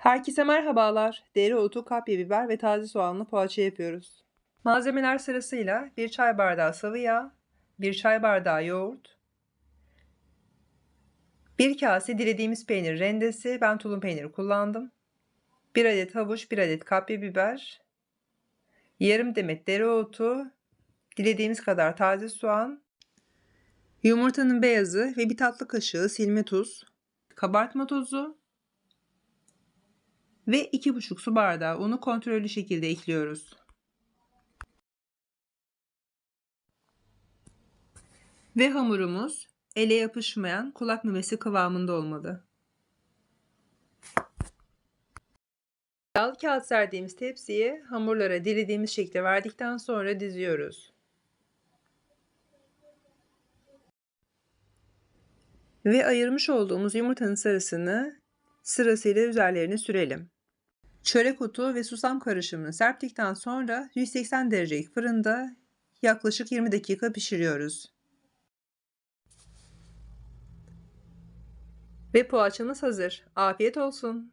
Herkese merhabalar. Dereotu, kapya biber ve taze soğanlı poğaça yapıyoruz. Malzemeler sırasıyla 1 çay bardağı sıvı yağ, 1 çay bardağı yoğurt, 1 kase dilediğimiz peynir rendesi, ben tulum peyniri kullandım. 1 adet havuç, 1 adet kapya biber, yarım demet dereotu, dilediğimiz kadar taze soğan, yumurtanın beyazı ve bir tatlı kaşığı silme tuz, kabartma tozu, ve 2,5 su bardağı unu kontrollü şekilde ekliyoruz. Ve hamurumuz ele yapışmayan kulak memesi kıvamında olmalı. Yağlı kağıt serdiğimiz tepsiye hamurlara dilediğimiz şekilde verdikten sonra diziyoruz. Ve ayırmış olduğumuz yumurtanın sarısını sırasıyla üzerlerine sürelim. Çörek otu ve susam karışımını serptikten sonra 180 derecelik fırında yaklaşık 20 dakika pişiriyoruz. Ve poğaçamız hazır. Afiyet olsun.